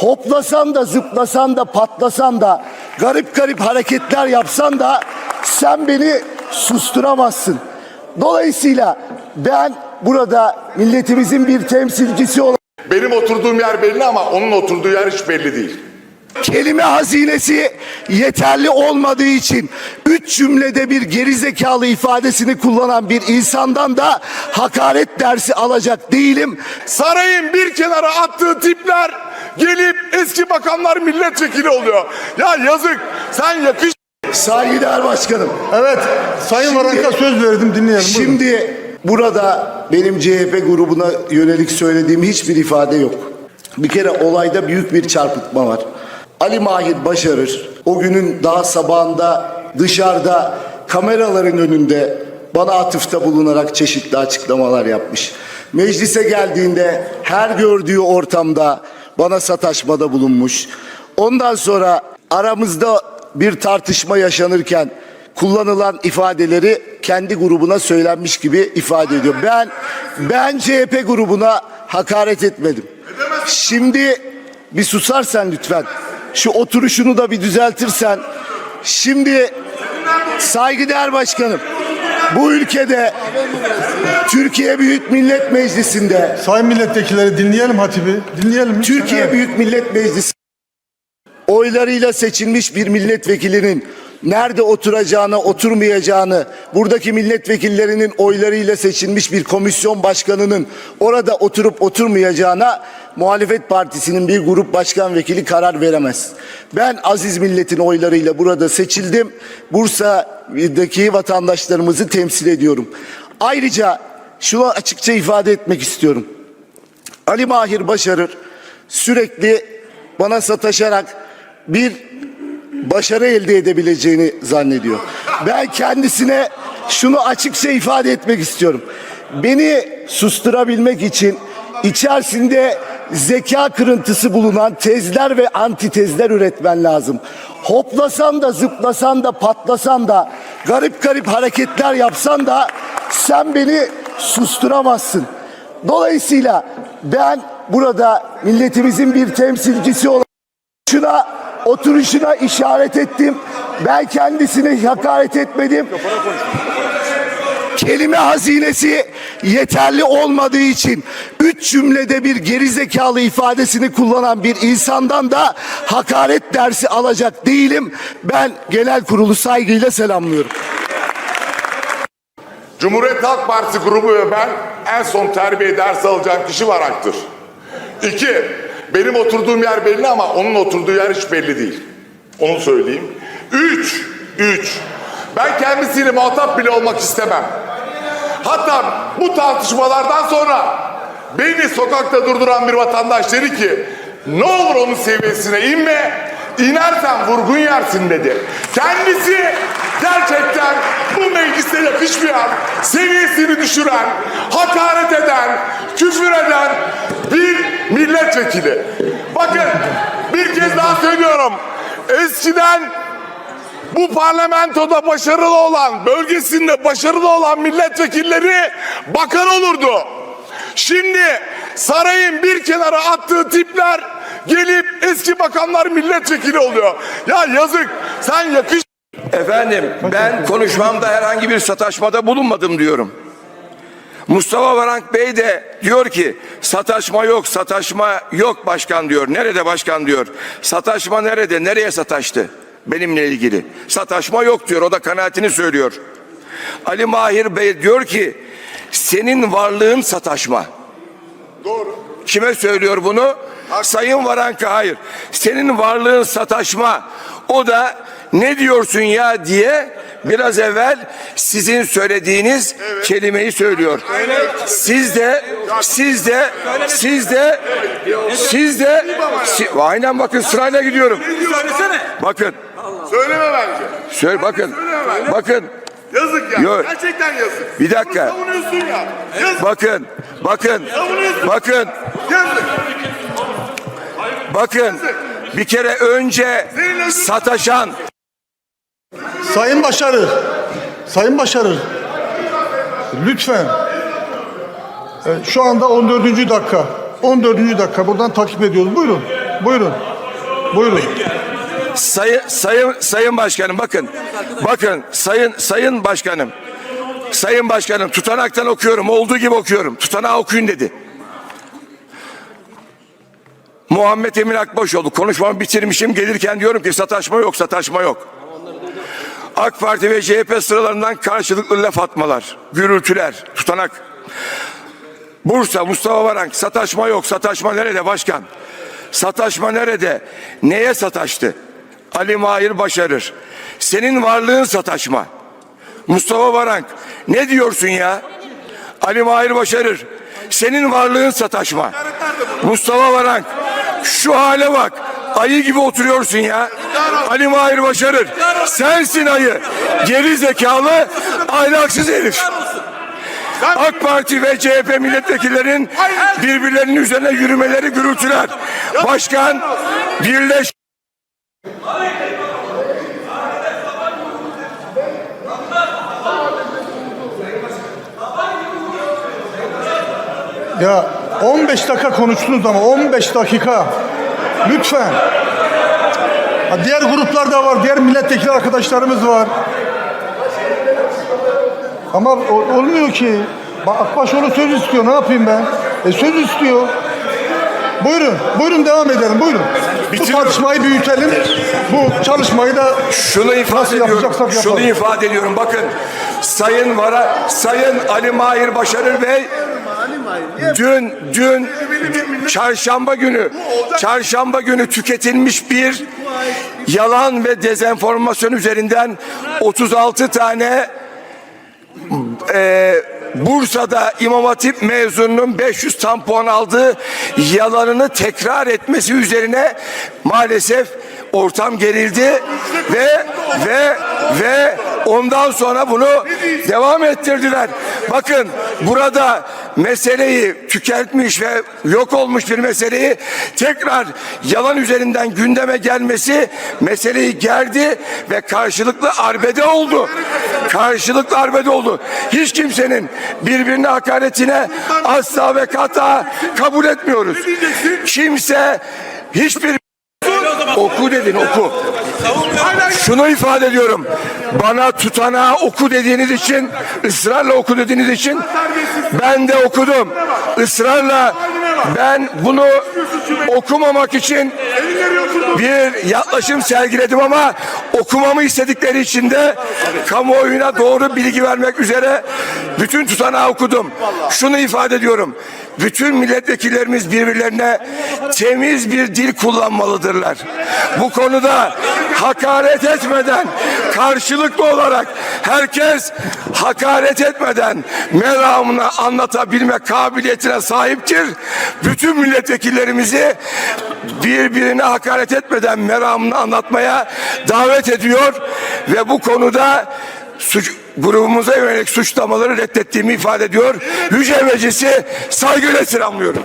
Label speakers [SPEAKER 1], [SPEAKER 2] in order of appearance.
[SPEAKER 1] hoplasan da zıplasan da patlasan da garip garip hareketler yapsan da sen beni susturamazsın. Dolayısıyla ben burada milletimizin bir temsilcisi olarak
[SPEAKER 2] Benim oturduğum yer belli ama onun oturduğu yer hiç belli değil.
[SPEAKER 1] kelime hazinesi yeterli olmadığı için üç cümlede bir gerizekalı ifadesini kullanan bir insandan da hakaret dersi alacak değilim.
[SPEAKER 2] Sarayın bir kenara attığı tipler gelip eski bakanlar milletvekili oluyor. Ya yazık sen yakış
[SPEAKER 1] Saygıdeğer başkanım.
[SPEAKER 3] Evet, Sayın Varank'a söz verdim dinleyelim. Buyurun.
[SPEAKER 1] Şimdi burada benim CHP grubuna yönelik söylediğim hiçbir ifade yok. Bir kere olayda büyük bir çarpıtma var. Ali Mahir Başarır o günün daha sabahında dışarıda kameraların önünde bana atıfta bulunarak çeşitli açıklamalar yapmış. Meclise geldiğinde her gördüğü ortamda bana sataşmada bulunmuş. Ondan sonra aramızda bir tartışma yaşanırken kullanılan ifadeleri kendi grubuna söylenmiş gibi ifade ediyor. Ben ben CHP grubuna hakaret etmedim. Şimdi bir susarsan lütfen. Şu oturuşunu da bir düzeltirsen. Şimdi saygıdeğer başkanım. Bu ülkede Türkiye Büyük Millet Meclisi'nde
[SPEAKER 3] Sayın milletvekilleri dinleyelim Hatibi. Dinleyelim. lütfen.
[SPEAKER 1] Türkiye
[SPEAKER 3] Evet.
[SPEAKER 1] Büyük Millet Meclisi oylarıyla seçilmiş bir milletvekilinin nerede oturacağını, oturmayacağını, buradaki milletvekillerinin oylarıyla seçilmiş bir komisyon başkanının orada oturup oturmayacağına muhalefet partisinin bir grup başkan vekili karar veremez. Ben aziz milletin oylarıyla burada seçildim. Bursa'daki vatandaşlarımızı temsil ediyorum. Ayrıca şunu açıkça ifade etmek istiyorum. Ali Mahir Başarır sürekli bana sataşarak bir başarı elde edebileceğini zannediyor. Ben kendisine şunu açıkça ifade etmek istiyorum. Beni susturabilmek için içerisinde zeka kırıntısı bulunan tezler ve antitezler üretmen lazım. Hoplasan da zıplasan da patlasan da garip garip hareketler yapsan da sen beni susturamazsın. Dolayısıyla ben burada milletimizin bir temsilcisi olarak şuna oturuşuna işaret ettim. Ben kendisine hakaret etmedim. Kelime hazinesi yeterli olmadığı için üç cümlede bir gerizekalı ifadesini kullanan bir insandan da hakaret dersi alacak değilim. Ben genel kurulu saygıyla selamlıyorum.
[SPEAKER 2] Cumhuriyet Halk Partisi grubu ve ben en son terbiye dersi alacağım kişi Varak'tır. İki, benim oturduğum yer belli ama onun oturduğu yer hiç belli değil. Onu söyleyeyim. Üç, üç. Ben kendisiyle muhatap bile olmak istemem. Hatta bu tartışmalardan sonra beni sokakta durduran bir vatandaş dedi ki ne olur onun seviyesine inme inersen vurgun yersin dedi. Kendisi gerçekten bu meclise yakışmayan, seviyesini düşüren, hakaret eden, küfür eden bir milletvekili. Bakın bir kez daha söylüyorum. Eskiden bu parlamentoda başarılı olan, bölgesinde başarılı olan milletvekilleri bakan olurdu. Şimdi sarayın bir kenara attığı tipler gelip eski bakanlar milletvekili oluyor. Ya yazık sen yakış
[SPEAKER 4] Efendim ben konuşmamda herhangi bir sataşmada bulunmadım diyorum. Mustafa Varank Bey de diyor ki sataşma yok sataşma yok başkan diyor. Nerede başkan diyor. Sataşma nerede nereye sataştı benimle ilgili. Sataşma yok diyor o da kanaatini söylüyor. Ali Mahir Bey diyor ki senin varlığın sataşma.
[SPEAKER 2] Doğru.
[SPEAKER 4] Kime söylüyor bunu? Sayın Varank'a hayır. Senin varlığın sataşma. O da ne diyorsun ya diye biraz evvel sizin söylediğiniz kelimeyi söylüyor. Siz de siz de siz de siz de aynen bakın sırayla gidiyorum. Bakın
[SPEAKER 2] Söyleme bence.
[SPEAKER 4] söyle bakın bakın
[SPEAKER 2] Yazık ya.
[SPEAKER 4] Yok.
[SPEAKER 2] Gerçekten yazık.
[SPEAKER 4] Bir dakika.
[SPEAKER 2] Bunu savunuyorsun ya. Yazık.
[SPEAKER 4] bakın bakın bakın
[SPEAKER 2] Yazık.
[SPEAKER 4] bakın bir kere önce sataşan
[SPEAKER 3] Sayın Başarır. Sayın Başarır. Lütfen. Evet, şu anda 14. dakika. 14. dakika buradan takip ediyoruz. Buyurun. Buyurun. Buyurun.
[SPEAKER 4] Sayın sayın sayın başkanım bakın. Bakın sayın sayın başkanım. Sayın başkanım tutanaktan okuyorum. Olduğu gibi okuyorum. Tutanağı okuyun dedi. Muhammed Emin Akbaşoğlu konuşmamı bitirmişim. Gelirken diyorum ki sataşma yok, sataşma yok. AK Parti ve CHP sıralarından karşılıklı laf atmalar, gürültüler, tutanak. Bursa, Mustafa Varank, sataşma yok, sataşma nerede başkan? Sataşma nerede? Neye sataştı? Ali Mahir başarır. Senin varlığın sataşma. Mustafa Varank, ne diyorsun ya? Ali Mahir başarır. Senin varlığın sataşma. Mustafa Varank, şu hale bak. Ayı gibi oturuyorsun ya. Ali Mahir başarır. Sensin ayı. Geri zekalı, ahlaksız herif. AK Parti ve CHP milletvekillerinin birbirlerinin üzerine yürümeleri gürültüler. Başkan birleş
[SPEAKER 3] Ya 15 dakika konuştunuz ama 15 dakika. Lütfen. Ha, diğer gruplarda var, diğer milletvekili arkadaşlarımız var. Ama o- olmuyor ki. Akbaşoğlu söz istiyor. Ne yapayım ben? E söz istiyor. Buyurun, buyurun devam edelim. Buyurun. Bu tartışmayı büyütelim. Bu çalışmayı da
[SPEAKER 4] şunu ifade
[SPEAKER 3] Nasıl
[SPEAKER 4] ediyorum.
[SPEAKER 3] yapacaksak
[SPEAKER 4] Şunu ifade ediyorum. Bakın Sayın Vara, Sayın Ali Mahir Başarır Bey dün dün çarşamba günü çarşamba günü tüketilmiş bir yalan ve dezenformasyon üzerinden 36 tane e, Bursa'da İmam Hatip mezununun 500 tam puan aldığı yalanını tekrar etmesi üzerine maalesef ortam gerildi ve ve ve ondan sonra bunu devam ettirdiler. Bakın burada meseleyi tükentmiş ve yok olmuş bir meseleyi tekrar yalan üzerinden gündeme gelmesi meseleyi gerdi ve karşılıklı arbede oldu. Karşılıklı arbede oldu. Hiç kimsenin birbirine hakaretine asla ve kata kabul etmiyoruz. Kimse hiçbir Oku dedin oku. Şunu ifade ediyorum. Bana tutanağı oku dediğiniz için, ısrarla oku dediğiniz için ben de okudum. Israrla ben bunu okumamak için bir yaklaşım sergiledim ama okumamı istedikleri için de kamuoyuna doğru bilgi vermek üzere bütün tutanağı okudum. Şunu ifade ediyorum. Bütün milletvekillerimiz birbirlerine temiz bir dil kullanmalıdırlar. Bu konuda hakaret etmeden karşılıklı olarak herkes hakaret etmeden meramını anlatabilme kabiliyetine sahiptir. Bütün milletvekillerimizi birbirine hakaret etmeden meramını anlatmaya davet ediyor ve bu konuda suç, grubumuza yönelik suçlamaları reddettiğimi ifade ediyor. Yüce Meclisi saygıyla selamlıyorum.